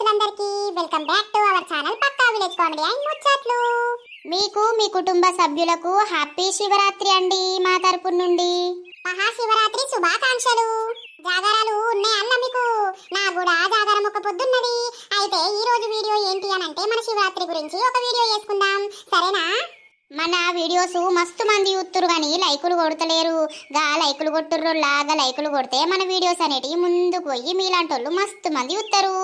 నేరస్తులందరికీ welcome back to our channel Pakka village comedy and ముచ్చట్లు. మీకు మీ కుటుంబ సభ్యులకు హ్యాపీ శివరాత్రి అండి మా తరపు నుండి. మహాశివరాత్రి శుభాకాంక్షలు. జాగారాలు ఉన్నాయన్న మీకు? నా కూడా జాగారం ఒక పొద్దున్నది. అయితే ఈ రోజు వీడియో ఏంటి అని అంటే మన శివరాత్రి గురించి ఒక వీడియో చేసుకుందాం సరేనా? మన వీడియోస్ మస్తు మంది చూస్తురు కానీ లైకులు కొడతలేరు. గా లైకులు కొట్టుర్రు లాగా లైకులు కొడితే మన వీడియోస్ అనేటివి ముందుకు పోయి మీలాంటి వాళ్ళు మస్తు మంది చూస్తారు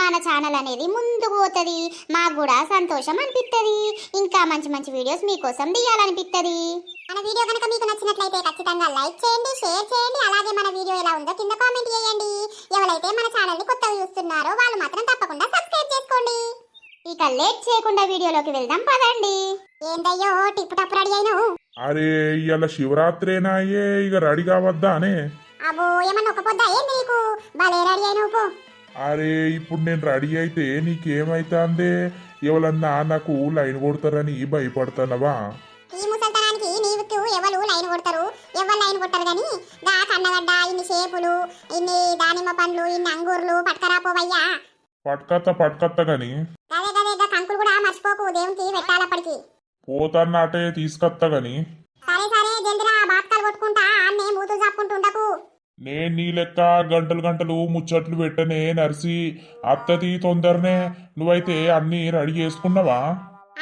మన ఛానల్ అనేది ముందుకు పోతుంది. మాకు కూడా సంతోషం అనిపిస్తుంది ఇంకా మంచి మంచి వీడియోస్ మీకోసం తీయాలనిపిస్తుంది మన వీడియో కనుక మీకు నచ్చినట్లయితే ఖచ్చితంగా లైక్ చేయండి షేర్ చేయండి. అలాగే మన వీడియో ఎలా ఉందో కింద కామెంట్ చేయండి. ఎవరైతే మన ఛానల్ని కొత్తగా చూస్తున్నారో వాళ్ళు మాత్రం తప్పకుండా సబ్స్క్రైబ్ చేసుకోండి. ఇక లేట్ చేయకుండా వీడియోలోకి వెళ్దాం పదండి. ఏందయ్యో టిప్పు టప్పు రెడీ అయినావు? అరే ఇవాళ శివరాత్రేనా? అయ్యే ఇక రెడీ కావద్దా అనే? అబ్బో ఏమన్నా ఒక పొద్దా ఏంది నీకు? భలే రెడీ అయినావు పో. అరే ఇప్పుడు నేను రెడీ అయితే నీకేమైతాందే? ఎవరన్నా నాకు లైన్ కొడతారని భయపడుతున్నావా ఈ ముసల్తనానికి నీవుకు ఎవరు లైన్ కొడతారు? ఎవరు లైన్ కొట్టరు గాని? గా కన్నగడ్డ ఇన్ని షేపులు ఇన్ని దానిమ్మ పండ్లు ఇన్ని అంగూర్లు పట్టుకరా పోవయ్యా. పట్కత్త పట్కత్త గాని. కంకులు కూడా మర్చిపోకు. దేవునికి పెట్టాలప్పటికి పోతన్న అటే తీసుకత్త గాని. సరే సరే జల్దిరా బాత్కాలు కొట్టుకుంటా. అన్నే మూతులు చాపుకుంటూ ఉండకు. నేను నీ లెక్క గంటలు గంటలు ముచ్చట్లు పెట్టనే నర్సి. అత్తది తొందరనే. నువ్వైతే అన్ని రెడీ చేసుకున్నావా?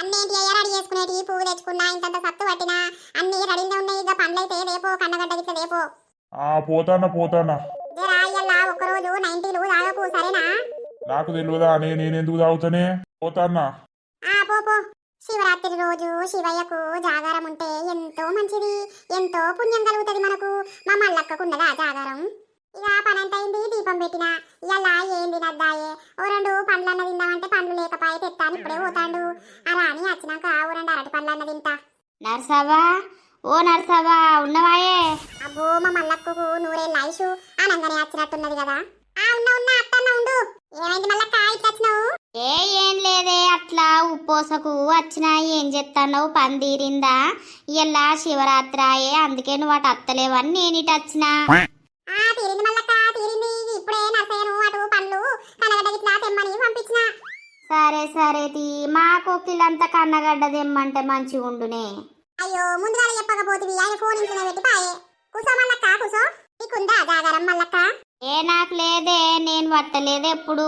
అన్నేంటి అయ్యా రెడీ చేసుకునేటి? పువ్వు తెచ్చుకున్నా ఇంతంత సత్తు పట్టినా. అన్ని రెడీనే ఉన్నాయి. ఇక పండ్లైతే రేపో కన్నగడ్డ గిట్ల రేపో ఆ పోతానా పోతానా జరా అయ్యల్లా ఒక్కరోజు నైన్టీలు తాగకు సరేనా? నాకు తెలియదా అనే నేనెందుకు తాగుతానే? పోతానా ఆ పో పో. శివరాత్రి రోజు శివయ్యకు జాగారం ఉంటే ఎంతో మంచిది. ఎంతో పుణ్యం కలుగుతుంది మనకు. మా మల్లక్కకుండదా జాగారం? ఇక పనంత అయింది దీపం పెట్టిన. ఇలా ఏం తినద్దాయే ఓ రెండు పండ్లన్న తిందామంటే పండ్లు లేకపాయే తెత్తాను. ఇప్పుడే పోతాండు. ఆ రాణి వచ్చినాక ఓ రెండు అరటి పండ్లన్న తింటా. నర్సవ్వా ఓ నర్సవ్వా ఉన్నవాయే? అబ్బో మా మల్లక్కకు నూరేళ్ళ ఆయుషు. ఆనంగానే వచ్చినట్టున్నది కదా. ఆ ఉన్నా ఉన్నా. ఏమైంది ఇట్లా వచ్చినావు ఏ ఏం లేదే అట్లా ఉప్పోసకు వచ్చినా ఏం చెప్తావు పని తీరిందా ఇలా శివరాత్రాయే అందుకే నువ్వు అటు అత్తలేవని నేను ఇటు వచ్చినా. ఆ తీరింది మల్లక్క తీరింది. ఇప్పుడే నర్సయ్యను అటు పండ్లు కనగడ్డ గిట్లా తెమ్మని పంపించిన. సరే సరే తీ. మా కొక్కిలంతా కన్నగడ్డ తెమ్మంటే మంచిగా ఉండునే. అయ్యో ముందుగా చెప్పకపోతివి. ఆయన ఫోన్ ఇంట్లో పెట్టి పాయే. కూసో మల్లక్క కూసో. నీకుందా జాగారం మల్లక్క ఏ నాకు లేదే నేను పట్టలేదు ఎప్పుడు?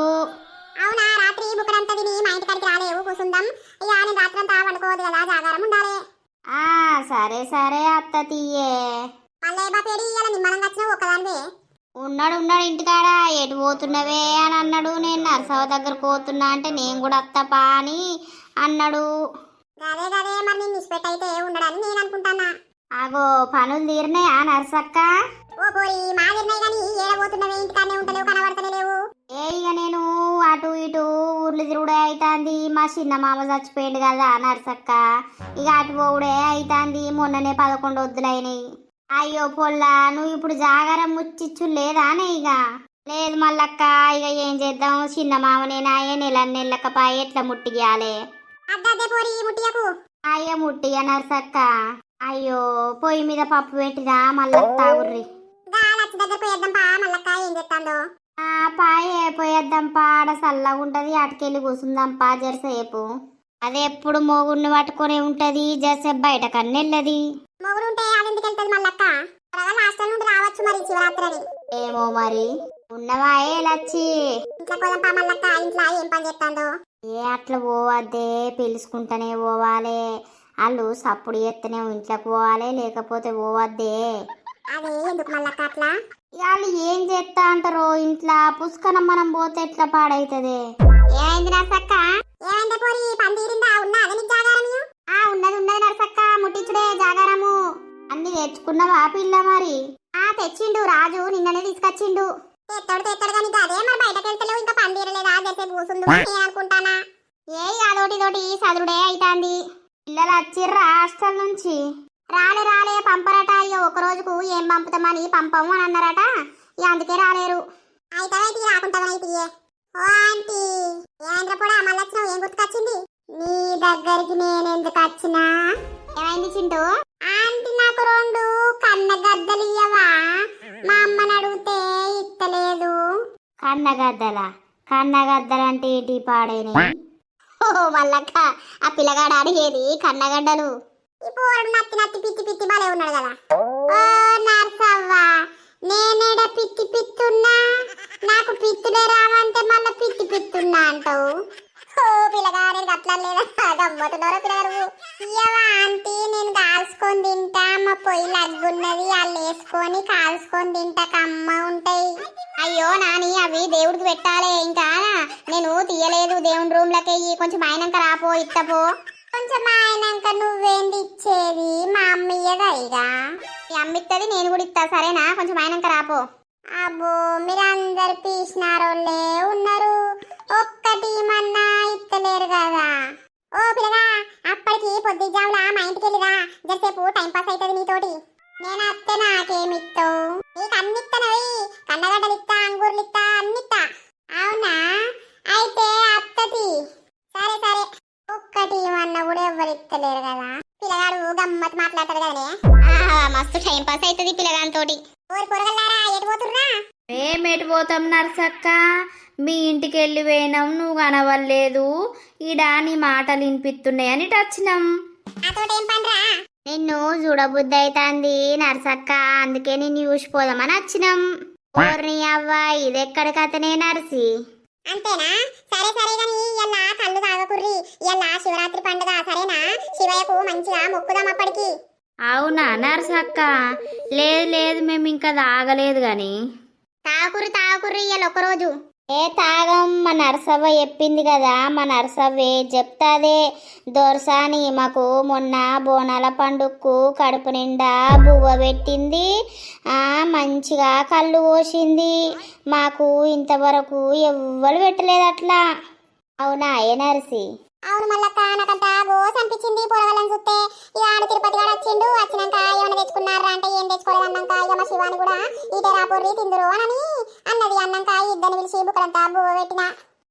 అవునా రాత్రి బుక్కడంతా తిని మా ఇంటి కాడికి రాలేవు కూసుందాం. ఇక నేను రాత్రంతా వండుకోవద్దు కదా జాగారం ఉండాలి. ఆ సరే సరే అత్త తీయే. మళ్ళీ బాపేడి ఇలా నిమ్మలంగా వచ్చినావు ఒక్కదానివే. ఉన్నాడు ఉన్నాడు ఇంటికాడ ఎటు పోతున్నవే అని అన్నాడు. నేను నర్సవ దగ్గరకు పోతున్నా అంటే నేను కూడా అత్తపా అని అన్నాడు. గదే గదే మరి నేను నిష్పెట్టయితే ఉండడని నేను అనుకుంటానా అగో పనులు తీరినాయా నర్సక్క? ఓ పోరి ఏడబోతున్నవే ఉంటలేవు ఏ ఇక నేను అటు ఇటు ఊర్లు తిరుగుడే అవుతుంది మా చిన్న మామ చచ్చిపోయిండు కదా నర్సక్క. ఇక అటు పోవుడే అవుతుంది మొన్ననే పదకొండు వద్దులైనాయి అయ్యో పొల్లా నువ్వు ఇప్పుడు జాగారం ముచ్చిచ్చు లేదానే ఇక లేదు మల్లక్క ఇక ఏం చేద్దాం? చిన్న మామనేనాయే నెల నెల్లకపాయ ఎట్లా ముట్టియాలే అద్దదే పోరి ముట్టియకు. అయ్యో ముట్టియ నర్సక్క. అయ్యో పొయ్యి మీద పప్పు పెట్టిదా మళ్ళా తాగుర్రి దగ్గర పోయేద్దాం పా మల్లక్క ఏం చెప్తాందో ఆ పాయే పోయేద్దాం పాడ చల్లగా ఉంటది అటుకెళ్ళి కూసుందాం పా జరసేపు. అది ఎప్పుడు మోగుడిని పట్టుకొని ఉంటది జరసేపు బయట కన్నెళ్ళది మొగుడుంటే అదెందుకు వెళ్తుంది మల్లక్క? త్వరగా హాస్టల్ నుండి రావచ్చు మరి శివరాత్రి ఏమో మరి ఉన్నవాయే లచ్చి. ఇంట్లో పోదాం పా మల్లక్క ఇంట్లో ఏం పని చేస్తాందో ఏ అట్లా పోవద్దే పిలుచుకుంటూనే పోవాలి. వాళ్ళు సప్పుడు ఎత్తనే ఇంట్లోకి పోవాలి లేకపోతే పోవద్దే. అదే ఎందుకు మల్లక్క అట్లా? వాళ్ళు ఏం చేస్తా అంటారో ఇంట్లో? పుష్కరం మనం పోతే ఎట్లా పాడైతదే? ఏమైంది నర్సక్క? ఏమైంది పోరి తీరిందా ఉన్నా అదే నీకు జాగారం ఆ ఉన్నది ఉన్నది నరసక్క. ముట్టించుడే జాగారము. అన్ని తెచ్చుకున్నావా పిల్ల మరి? ఆ తెచ్చిండు రాజు. నిన్ననే తీసుకొచ్చిండు. తెత్తడు తెత్తడు కానీ అదే మరి బయటకు వెళ్తలేవు. ఇంకా చేసే కూసుందు అనుకుంటానా ఏ అదోటి తోటి చదువుడే అయితాంది. పిల్లలు వచ్చిర్రా హాస్టల్ నుంచి? రాలే రాలే పంపరట. ఇక ఒక రోజుకు ఏం పంపుతామని పంపము అని అన్నారట. ఇక అందుకే రాలేరు. అయితే రాకుంటావనైతే ఓ ఆంటీ ఏమైంద్ర కూడా మళ్ళీ వచ్చినావు? ఏం గుర్తుకొచ్చింది? నీ దగ్గరికి నేను ఎందుకు వచ్చినా? ఏమైంది చింటూ? ఆంటీ నాకు రెండు కన్న గద్దలు ఇయ్యవా? మా అమ్మని అడిగితే ఇత్తలేదు. కన్నగద్దల కన్నగద్దలంటే ఏంటి పాడేని ఓ మల్లక్క ఆ పిల్లగాడు అడిగేది కన్నగడ్డలు ఈ పోరడు నత్తి నత్తి పిత్తి పిత్తి బాలే ఉన్నాడు కదా. ఓ నర్సవ్వ నేనేడ పిత్తి పిత్తున్నా నాకు పిత్తులే రావంటే మళ్ళీ పిత్తి పిత్తున్నా అంటావు? ఓ పిల్లగా నేను అట్లా లేదా? గమ్మతున్నారో పిల్లగారు ఇయ్యవా ఆంటీ నేను కాల్చుకొని తింటా. మా పొయ్యి లగ్గున్నది వాళ్ళు వేసుకొని కాల్చుకొని తింటా. కమ్మ ఉంటాయి. అయ్యో నాని అవి దేవుడికి పెట్టాలి. ఇంకా నేను తీయలేదు దేవుని రూమ్ లకి కొంచెం ఆయనంక రాపో ఇత్తపో. కొంచెం ఆయనంక నువ్వేంది ఇచ్చేది మా అమ్మ ఇయ్యదా ఇక? మీ అమ్మ ఇస్తుంది నేను కూడా ఇస్తా సరేనా? కొంచెం ఆయనంక రాపో. అబ్బో మీరు అందరు పీసినారోళ్ళే ఉన్నారు. ఒక్కటి మన్నా ఇస్తలేరు కదా. ఓ పిల్లగా అప్పటికి పొద్దుజాములా మా ఇంటికి వెళ్ళిరా జరసేపు టైం పాస్ అవుతుంది నీతోటి. నేను అత్తే నాకేమిస్తావు నీకు అన్ని ఇత్తనవి కండగడ్డలు ఇస్తా అంగూర్లు ఇస్తా అన్ని ఇస్తా అవునా? అయితే అత్తది. సరే సరే. ఒక్కటి అన్న కూడా ఎవరు ఇస్తలేరు కదా. పిల్లగాడు గమ్మత్ మాట్లాడతాడు కదనే. మస్తు టైం పాస్ అవుతుంది పిల్లగానితోటి. ఓరి పొరగల్లారా ఎటు పోతుర్రా? మేమెటు పోతాం నర్సక్క? మీ ఇంటికి వెళ్ళి పోయినాం నువ్వు కనవలేదు ఈడ నీ మాటలు వినిపిస్తున్నాయని పనిరా? నిన్ను చూడబుద్ధి అవుతుంది నర్సక్క అందుకే నిన్ను చూసిపోదామని వచ్చినాం. ఓర్ని అవ్వ ఇదెక్కడ కథనే నర్సి? అంతేనా? సరే సరే గాని ఇయ్యాల కళ్ళు తాగకుర్రి. ఇయ్యాల శివరాత్రి పండుగ సరేనా? శివయ్యకు మంచిగా మొక్కుదాం అప్పటికి. అవునా నర్సక్క? లేదు లేదు మేము ఇంకా తాగలేదు గాని. తాగుకుర్రి తాగుకుర్రి ఇయ్యాల ఒక్కరోజు. ఏ తాగం? మా నరసవ్వ చెప్పింది కదా మా నరసవ్వే చెప్తాదే. దోర్సాని మాకు మొన్న బోనాల పండుగకు కడుపు నిండా బువ్వ పెట్టింది. మంచిగా కళ్ళు పోసింది. మాకు ఇంతవరకు ఎవ్వరు పెట్టలేదు అట్లా. అవునా ఏ నర్సి? అవును మల్లక్క నాకంతా గోస్ అనిపించింది పొరగలని చూస్తే. ఇక ఆడ తిరుపతి గారు వచ్చిండు వచ్చినాక ఏమైనా తెచ్చుకున్నారా అంటే ఏం తెచ్చుకోలేదు అన్నాక ఇక మా శివాని కూడా ఈటే రాపొర్రి తిందురు అని అన్నది అన్నాక ఇద్దరిని పిలిచి బుక్కలంతా బువ్వ పెట్టిన.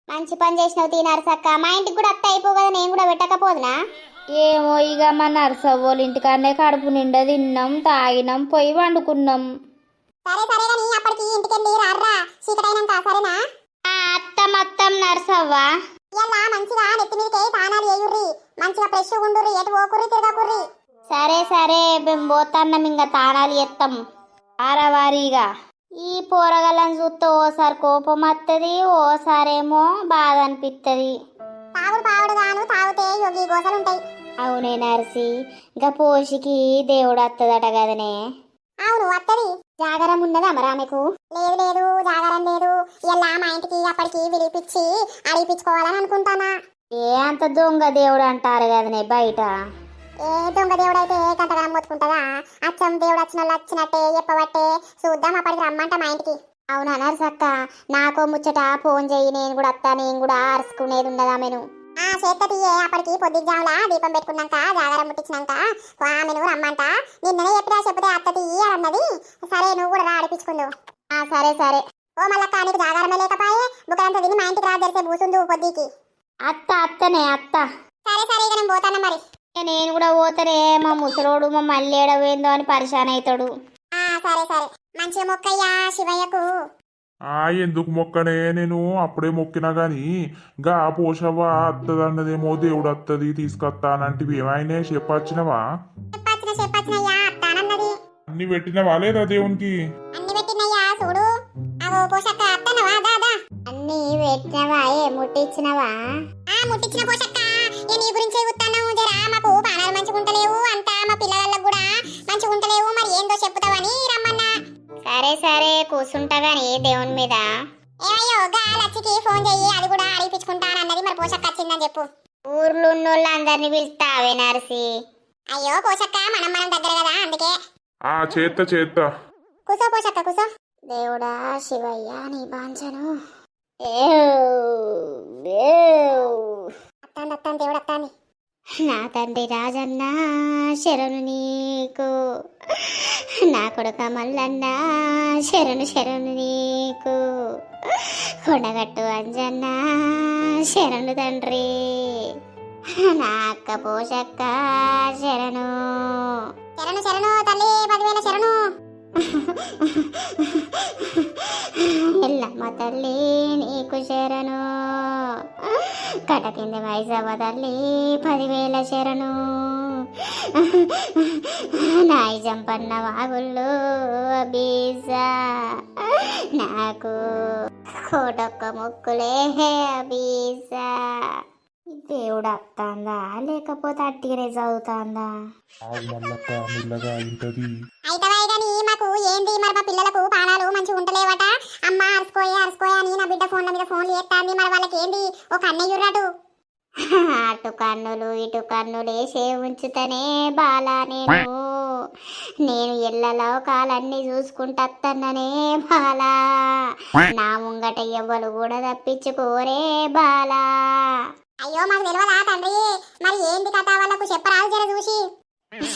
మంచి పని చేసినావు తినారు మా ఇంటికి కూడా అత్త అయిపో కదా నేను కూడా పెట్టకపోదునా? ఏమో ఇక మా నర్సవ్వోళ్ళ ఇంటికాడనే కడుపు నిండా తిన్నాం తాగినాం పోయి వండుకున్నాం. సరే సరే గాని అప్పటికి ఇంటికి వెళ్ళి రారా చీకటైనాక సరేనా? అత్త మొత్తం నర్సవ్వ. ఇలా మంచిగా నెత్తి మీదకే తానాలు వేయుర్రి మంచిగా ఫ్రెష్ ఉండుర్రి ఎటు పోకుర్రి తిరగకుర్రి. సరే సరే మేము పోతాన్నాం ఇంకా తాళాలు ఎత్తాం వారవారీగా ఈ పోరగాళ్ళని చూస్తే ఓసారి కోపం వస్తుంది ఓసారేమో బాధ అనిపిస్తుంది తాగుడు పావుడు గాను తాగితే యోగి గోసలు ఉంటాయి. అవునే నర్సి ఇంకా పోషికి దేవుడు వస్తుందట కదనే. అవును వత్తది. జాగరం ఉన్నదా మరి ఆమెకు? లేదు లేదు జాగరం లేదు. ఇలా మా ఇంటికి అప్పటికి విలిపించి అడిపించుకోవాలని అనుకుంటానా? ఏ అంత దొంగ దేవుడు అంటారు కదనే బయట? ఏ దొంగ దేవుడు అయితే గంటగా మొత్తుకుంటదా అచ్చం దేవుడు వచ్చిన వచ్చినట్టే చెప్పబట్టే చూద్దాం అప్పటికి రమ్మంట మా ఇంటికి. అవునా నర్సక్క? నాకో ముచ్చట ఫోన్ చెయ్యి నేను కూడా వస్తా నేను కూడా అరుచుకునేది ఉన్నదా మెను? ఆ చేత తీయే అప్పటికి పొద్దుజాములా దీపం పెట్టుకున్నాక జాగరం ముట్టించినాక ఆమెను రమ్మంట. నిన్ననే చెప్పినా చెప్తే అత్త తీయి అని అన్నది. సరే నువ్వు కూడా రా అడిపించుకుందు ఆ సరే సరే. ఓ మళ్ళక్క నీకు జాగారమే లేకపాయే బుక్కలంతా తిని మా ఇంటికి రా జరిసే కూసుందు పొద్దుకి. అత్త అత్తనే అత్త. సరే సరే ఇక నేను పోతాను మరి? నేను కూడా పోతానే మా ముసలోడు మా మళ్ళీ ఏడవేందో అని పరిశాన్ అవుతాడు ఆ సరే సరే. మంచిగా మొక్కయ్యా శివయ్యకు. ఆ ఎందుకు మొక్కనే? నేను అప్పుడే మొక్కినా గాని గా పోషవ్వ అత్తదన్నదేమో దేవుడు అత్తది తీసుకొస్తానంటివి ఏమైనా చెప్పచ్చినవా? చెప్పచ్చిన చెప్పచ్చినయ్యా అత్తానన్నది. అన్ని పెట్టినవా లేదా దేవునికి? అన్ని పెట్టినయ్యా చూడు. అవో పోషక్క అత్తనవా దాదా అన్నీ పెట్టినవా ఏ ముట్టించినవా ఆ ముట్టించిన పోషక్క. ఏ నీ గురించే గుత్తాను జరా మాకు పానాలు మంచిగా ఉంటలేవు అంతా మా పిల్లలకు కూడా మంచిగా ఉంటలేవు మరి ఏందో చెప్పుతావని రమ్మన్నా. సరే సరే కూర్చుంటా గాని దేవుని మీద. ఏమయ్యో గా లచ్చికి ఫోన్ చెయ్యి. అది కూడా అడిపించుకుంటానన్నది మరి పోషక్క వచ్చిందని చెప్పు. ఊర్లో ఉన్నోళ్ళు అందరినీ పిలుస్తావే నర్సి. అయ్యో పోషక్క మనం మనం దగ్గర కదా అందుకే. ఆ చేత్త చేత్త. కూసో పోషక్క కూసో. దేవుడా శివయ్య నీ బాంచను. అత్తాంది అత్తాంది దేవుడు అత్తాంది నా తండ్రి రాజన్న శరణు నీకు. నా కొడుక మల్లన్న శరణు శరణు నీకు. కొండగట్టు అంజన్న శరణు తండ్రి. నా అక్క పోషక్క శరణు. శరణు శరణు తల్లి పదివేల శరణు. ఎల్లమ్మ తల్లి నీకు శరణు కట కింద మైసవ్వ తల్లి పదివేల శరణు నాయి జంపన్న వాగుళ్ళు బీసా నాకు కోటొక్క ముక్కులే బీసా దేవుడు వస్తుందా లేకపోతే అట్టిగనే చదువుతాందా మెల్లగా ఇంటది గాని మాకు ఏంది మరి మా పిల్లలకు పానాలు మంచిగా ఉంటలేవట? అమ్మ అరుసుకోయి అరుసుకోయి అని నా బిడ్డ ఫోన్ల మీద ఫోన్లు చేస్తాంది మరి వాళ్ళకి ఏంది ఒక అటు? కన్నులు ఇటు కన్నులు వేసే ఉంచుతనే బాలా నేను. నేను ఎల్లలో కాలన్నీ చూసుకుంటన్ననే బాలా. నా ముంగట ఎవ్వరు కూడా తప్పించుకోరే బాలా. అయ్యో మాకు తెలియదా తండ్రి? మరి ఏంది కథ? వాళ్ళకు చెప్పరాదు జర చూసి.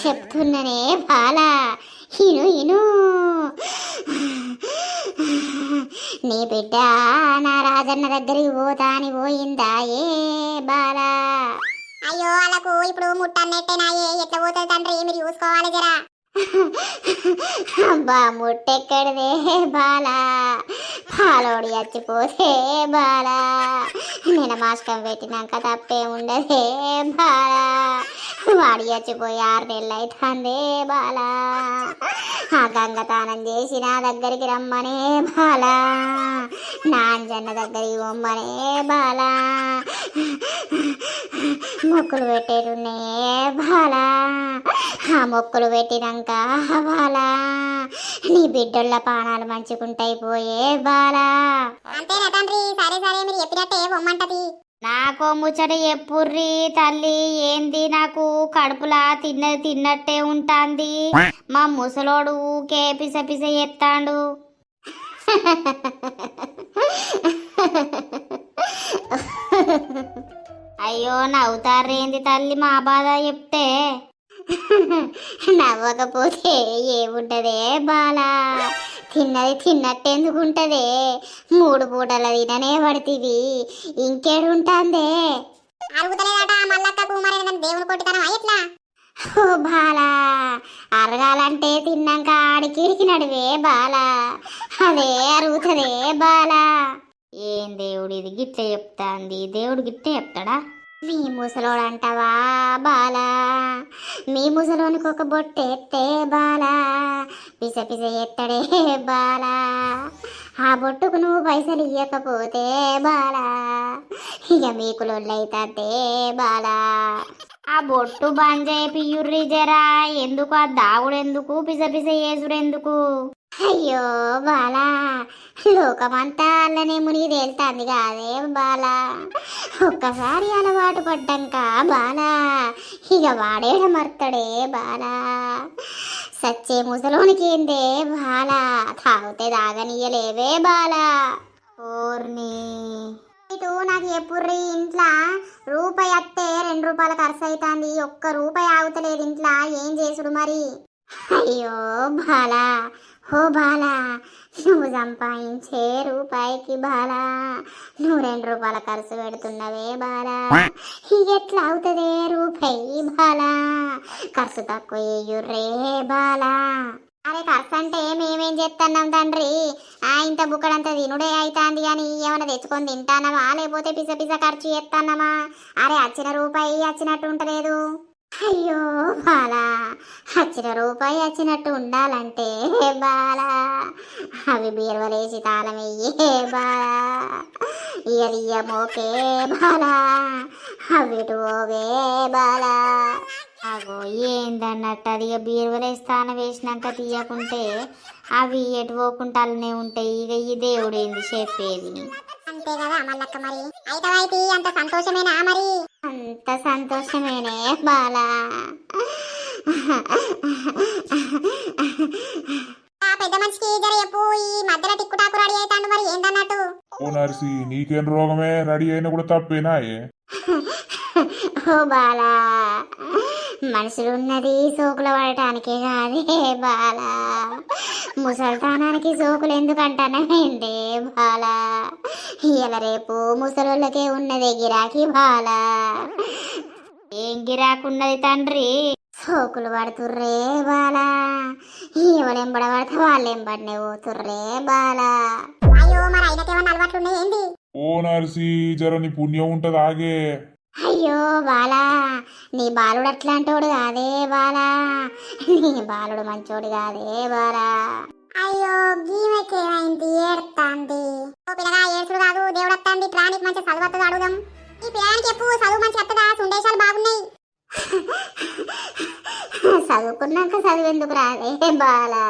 చెప్తున్ననే బాలా. ఇను ఇను. నీ బిడ్డ నా రాజన్న దగ్గరికి పోతా అని పోయిందా ఏ బాలా? అయ్యో వాళ్ళకు ఇప్పుడు ముట్టన్నట్టేనాయే ఎట్లా పోతుంది తండ్రి? మీరు చూసుకోవాలి జరా. అబ్బా ముట్టెక్కడిదే బాలా? పాలోడి చచ్చిపోతే బాలా? నేను మాస్కం పెట్టినాక తప్పే ఉండదే బాలా? వాడి చచ్చిపోయి ఆరు నెలలు అవుతుందే బాలా? ఆ గంగతానం చేసి నా దగ్గరికి రమ్మనే బాలా? నాంజన్న దగ్గరికి బొమ్మనే బాలా? మొక్కులు పెట్టేటున్నే బాలా? ఆ మొక్కులు పెట్టినాక బాలా నీ బిడ్డల పానాలు మంచుకుంటాయి పోయే బాలా అంతేనా తండ్రి? సరే సరే మీరు చెప్పినట్టే పొమ్మంటది నాకు ముచ్చట ఎప్పుర్రి తల్లి? ఏంది నాకు కడుపులా తిన్నది తిన్నట్టే ఉంటాంది. మా ముసలోడు ఊకే పిస పిస ఎత్తాండు. అయ్యో నవ్వుతారేంది తల్లి మా బాధ చెప్తే? నవ్వకపోతే ఏముంటదే బాలా? తిన్నది తిన్నట్టెందుకుంటదే? మూడు పూటల తిననే పడితివి. ఇంకేడుంటాందే? అరుగుతలేదట ఆ మల్లక్కకు మరి ఏదైనా దేవుని కొట్టుతనమా ఎట్లా? ఓ బాలా అరగాలంటే తిన్నాక ఆడికిడికి నడివే బాలా. అదే అరుగుతుందే బాలా. ఏం దేవుడు ఇది? గిట్ల చెప్తాంది. దేవుడు గిట్ల చెప్తాడా? మీ ముసలోడు అంటావా బాలా? మీ ముసలోనికి ఒక బొట్టు ఎత్తే బాలా? పిస పిస ఎత్తడే బాలా? ఆ బొట్టుకు నువ్వు పైసలు ఇవ్వకపోతే బాలా? ఇక మీకు లొల్లైతే బాలా? ఆ బొట్టు బంద్ పియ్యుర్రి జరా ఎందుకు? ఆ దావుడు ఎందుకు పిస పిస చేసుడు ఎందుకు అయ్యో బాలా లోకమంతా అల్లనే మునిగి తేలుతాంది కాదే బాలా. ఒక్కసారి అలవాటు పడ్డాక బాలా ఇక వాడేడ మర్తడే బాలా. సచ్చే ముసలోనికి ఏందే బాలా తాగితే తాగనీయలేవే బాలా. ఓర్ని. ఇటు నాకు ఎప్పుర్రి ఇంట్లో రూపాయి అత్తే రెండు రూపాయలు ఖర్చు అవుతుంది ఒక్క రూపాయి ఆగుతలేదు ఇంట్లో ఏం చేసుడు మరి? అయ్యో బాలా ఓ బాలా నువ్వు సంపాదించే రూపాయికి బాలా నువ్వు రెండు రూపాయల ఖర్చు పెడుతున్నవే బాలా. ఎట్లా అవుతుందే రూపాయి బాలా? ఖర్చు తక్కువ ఎయ్యుర్రే బాలా. అరే ఖర్చు అంటే మేమేం చేస్తున్నాం తండ్రి? ఆ ఇంత బుక్కడంత తినుడే అవుతాంది అని ఏమైనా తెచ్చుకొని తింటానమా లేకపోతే పిస పిస ఖర్చు చేస్తానమా అరే వచ్చిన రూపాయి వచ్చినట్టు ఉంటలేదు. అయ్యో బాలా వచ్చిన రూపాయి వచ్చినట్టు ఉండాలంటే బాలా అవి బీరువలేసి తాళమయ్యే బాలా ఇయలియ మోకే బాలా అవి ఓవే బాలా. అగో ఏందన్నట్టు అది ఇక స్థానం వేసినాక తీయకుంటే అవి ఎటు పోకుంటానే ఉంటాయి. ఇక ఈ దేవుడు ఏంది చెప్పేది? అంతే కదా మల్లక్క మరి. అయితే అంత సంతోషమేనా మరి? అంత సంతోషమేనే బాలా. ఆ పెద్ద మనిషికి జర చెప్పు ఈ మధ్యలో టిక్కుటాకు రెడీ అవుతాండు మరి ఏందన్నట్టు? ఓ నర్సి నీకేం రోగమే? రెడీ అయినా కూడా తప్పేనాయే? ఓ బాలా. మనుషులు ఉన్నది సోకులు పడటానికే కాదే బాలా. ముసల్తానానికి సోకులు ఎందుకంటానంటే బాలా. ఇయ్యాల రేపు ముసలోళ్ళకే ఉన్నదే గిరాకీ బాలా. ఏం గిరాకున్నది తండ్రి? సోకులు పడుతుర్రే బాలా. ఎవరెంబడ పడితే వాళ్ళెంబడినే పోతుర్రే బాలా. అయ్యో మరి అయినకేమన్నా అలవాట్లు ఉన్నాయి ఏంది? ఓ నర్సి జర నీ పుణ్యం ఉంటది ఆగే. అయ్యో బాలా నీ బాలుడు అట్లాంటోడు కాదే బాలా. నీ బాలుడు మంచోడు కాదే బాలా. అయ్యో గీమెకేమైంది? ఏడుతాంది ఓ పిల్లగా ఏడుచుడు కాదు దేవుడు వస్తాంది ప్రాణికి మంచి చదువు వస్తుంది అడుగుదాం. ఈ పిల్లానికి చెప్పు చదువు మంచి వస్తుందా సుండేశాలు బాగున్నాయి. చదువుకున్నాక చదివేందుకు రాదే బాలా.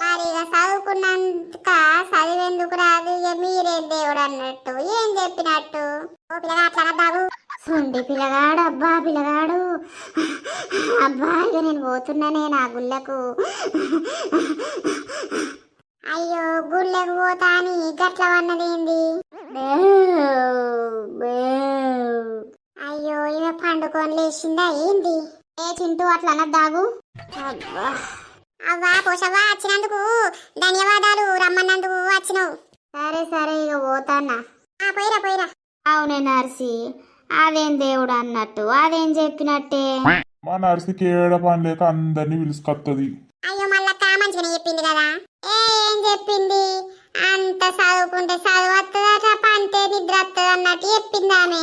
మరి ఇక చదువుకున్నాక చదివేందుకు రాదు? ఇక మీరే దేవుడు అన్నట్టు ఏం చెప్పినట్టు? ఓ పిల్లగా అట్లా అనద్దాగు సుండి పిల్లగాడు అబ్బా పిల్లగాడు. అబ్బా ఇక నేను పోతున్నానే నా గుళ్ళకు. అయ్యో గుళ్ళకు పోతా అని గట్ల వన్నదేంది అయ్యో ఇవే పండుకొని లేచిందా ఏంది? ఏ చింటూ అట్లా అనద్దాగు అవ్వా పోషవ్వా వచ్చినందుకు. ధన్యవాదాలు రమ్మన్నందుకు వచ్చినావు. సరే సరే ఇక పోతానా ఆ పోయిరా పోయిరా. అవునే నర్సి. అదేం దేవుడు అన్నట్టు అదేం చెప్పినట్టే? మా నర్సికి ఏడ పని లేక అందరినీ పిలుసుకొత్తది. అయ్యో మళ్ళక్క మంచిగానే చెప్పింది కదా? ఏ ఏం చెప్పింది? అంత చదువుకుంటే చదువు వస్తుందట పంటే నిద్ర వస్తుంది అన్నట్టు చెప్పింది ఆమె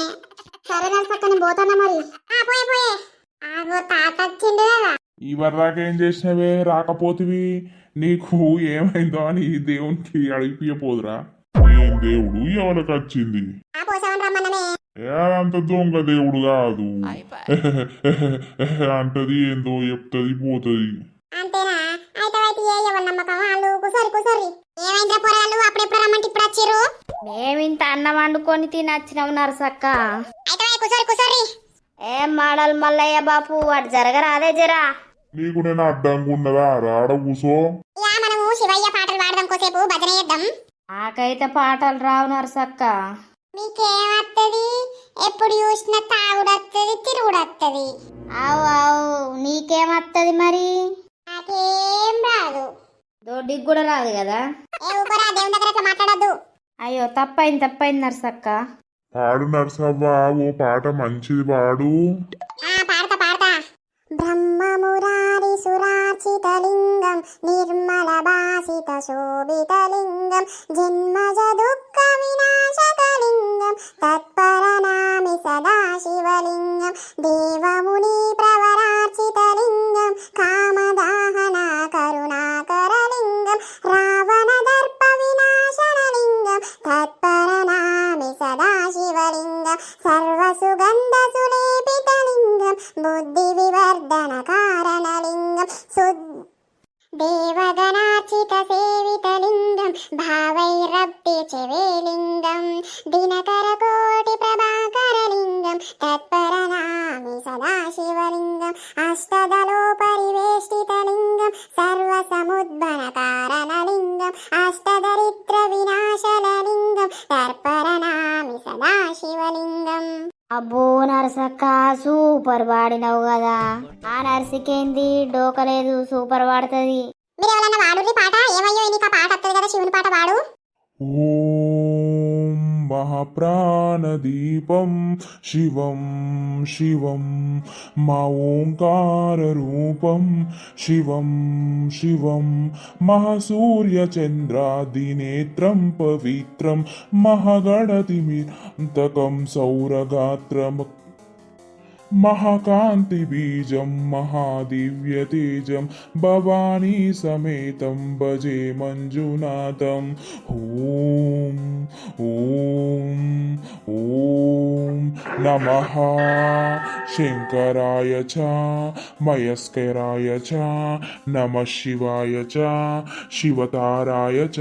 సరే నర్సక్క నేను పోతానా మరి? ఆ పోయే పోయే. ఆగో తాత వచ్చిండు కదా. ఇవరిదాకా ఏం చేసినవే? రాకపోతివి. నీకు ఏమైందో అని ఈ దేవునికి అడిగిపోదురా ఏం దేవుడు? ఎవరికి వచ్చింది. ఆ పోసావని రమ్మన్ననే అంత దొంగ దేవుడు కాదు. అంటది ఏందో చెప్తది పోతది. మేమింత అన్నం వండుకొని నర్సక్క. పోయి కుసరి కుసరి. ఏం మాడలు మల్లయ్య బాపు అటు జరగరాదే జరా. నీకు నేను అడ్డంగా ఉన్నదా? రాడ కూసో. మనము శివయ్య పాటలు పాడదాం కోసేపు భజన చేద్దాం. నాకైతే పాటలు రావు నర్సక్క. మీకేమత్తది ఎప్పుడు చూసినా తాగుడత్తది తిరుగుడత్తది. అవు అవు నీకేమత్తది మరి? నాకేం రాదు. దొడ్డికి కూడా రాదు కదా? మాట్లాడద్దు. అయ్యో తప్పైంది తప్పైంది నర్సక్క. పాడు నర్సవ్వా ఓ పాట మంచిది పాడు. ब्रह्ममुरारिसुरार्चितलिङ्गं निर्मलभासितशोभितलिङ्गं जिन्मजदुःखविनाशतलिङ्गं तत्परनामि सदा शिवलिङ्गं देवमुनिप्रवरार्चितलिङ्गं कामदाहना करुणाकरलिङ्गं रावणदर्पविनाशनलिङ्गं तत्परनामि सदा शिवलिङ्गं सर्वसुगन्धसुलेपितलिङ्गम् బుద్ధి వివర్ధన కారణలింగం దేవగణాచిత సేవిత లింగం భావైరబ్బి చెవేలింగం దినకర కోటి ప్రభాకర లింగం తత్పరనామి సదాశివలింగం అష్టదలో పరివేష్టిత లింగం సర్వ సముద్భన కారణలింగం అష్టదరిద్ర వినాశన లింగం తర్పరనామి సదాశివలింగం అబ్బో నర్సక్క సూపర్ పాడినవు కదా. ఆ నర్సికేంది? డోకలేదు సూపర్ పాడుతుంది మీరు ఎవరన్నా వాడుర్రి పాట? ఏమయ్యో నీకు పాట వస్తుంది కదా శివుని పాట వాడు. ఓం మహాప్రాణదీపం శివం శివం మా ఓంకారరూపం శివం శివం మహాసూర్యచంద్రాదినేత్రం పవిత్రం మహగణతిమిరంతకం సౌరగాత్రం महाकान्तिबीजं महादिव्यतेजं, भवानी समेतं, भजे मञ्जुनाथम्। ॐ ॐ ॐ नमः। शङ्कराय च, मयस्कराय च, नमः शिवाय च, शिवताराय च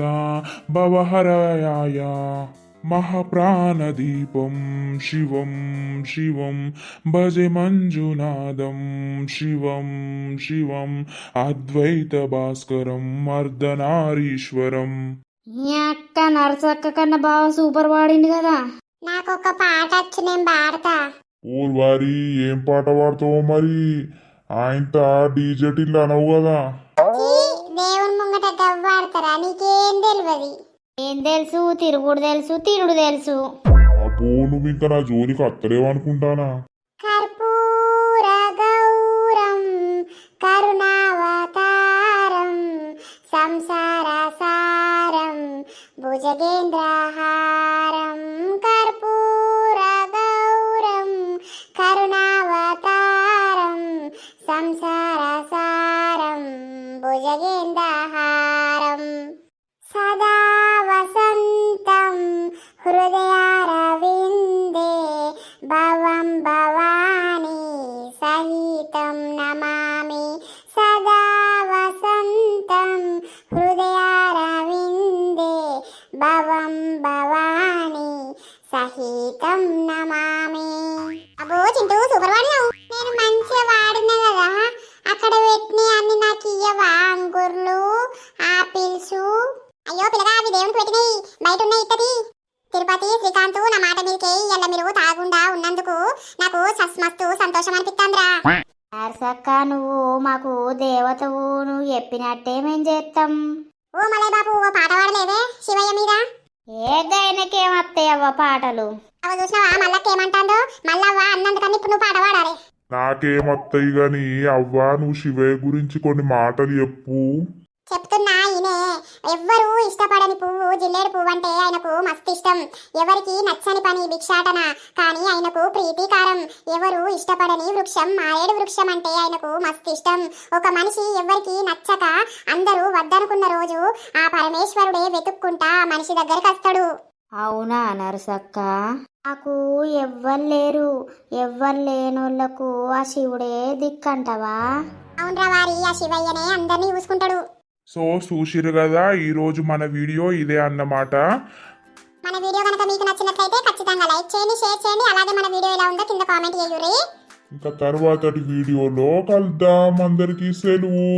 మహాప్రాణదీపం శివం శివం. భజే మంజునాదం శివం శివం. అద్వైత భాస్కరం మర్దనారీశ్వరం. నాక్క అక్క నరసక్క కన్న బావ సూపర్ పాడింది కదా. నాకు ఒక పాట వచ్చి నేను పాడతా. ఊర్వారి ఏం పాట పాడతావు మరి? ఆయంత డీజే టిల్లు అనవు కదా. దేవుని ముంగట గవ్వాడతారా? నీకేం తెలియదు ఏం తెలుసు? తిరుగుడు తెలుసు తిరుడు తెలుసు. అబ్బో నువ్వు ఇంకా నా జోలికి అత్తలేవనుకుంటానా? కర్పూర దేవతవు నువ్వు చెప్పినట్టే మేం చేస్తాం ఓ మలై బాబు ఓ పాట పాడలేదే శివయ్య మీద? ఏ గైనకేమత్తాయవ్వ పాటలు? అవ చూసినావా? మల్లక్క ఏమంటాందో మల్లవ్వ అన్నందుకని ఇప్పుడు నువ్వు పాట పాడాలి. నాకేమత్తయి గాని అవ్వా నువ్వు శివయ్య గురించి కొన్ని మాటలు చెప్పు. చెప్తున్నా ఎవ్వరు ఇష్టపడని పువ్వు జిల్లేడు పువ్వు అంటే ఆయనకు మస్తు ఇష్టం. ఎవరికి నచ్చని పని భిక్షాటన కానీ ఆయనకు ప్రీతికారం. ఎవరు ఇష్టపడని వృక్షం మారేడు వృక్షం అంటే ఆయనకు మస్తు ఇష్టం. ఒక మనిషి ఎవరికి నచ్చక అందరూ వద్దనుకున్న రోజు ఆ పరమేశ్వరుడే వెతుక్కుంటా ఆ మనిషి దగ్గరికి వస్తాడు. అవునా నరసక్క? నాకు ఎవ్వరు లేరు. ఎవ్వరు లేనోళ్ళకు ఆ శివుడే దిక్కంటవా? అవునరా వారి ఆ శివయ్యనే అందరినీ చూసుకుంటాడు సో చూసిరు కదా ఈ రోజు మన వీడియో ఇదే అన్నమాట. మన వీడియో కనుక మీకు నచ్చినట్లయితే ఖచ్చితంగా లైక్ చేయండి షేర్ చేయండి. అలాగే మన వీడియో ఎలా ఉందో కింద కామెంట్ చేయూరి ఇంకా తర్వాతటి వీడియోలో కలుద్దాం. అందరికీ సెలవు.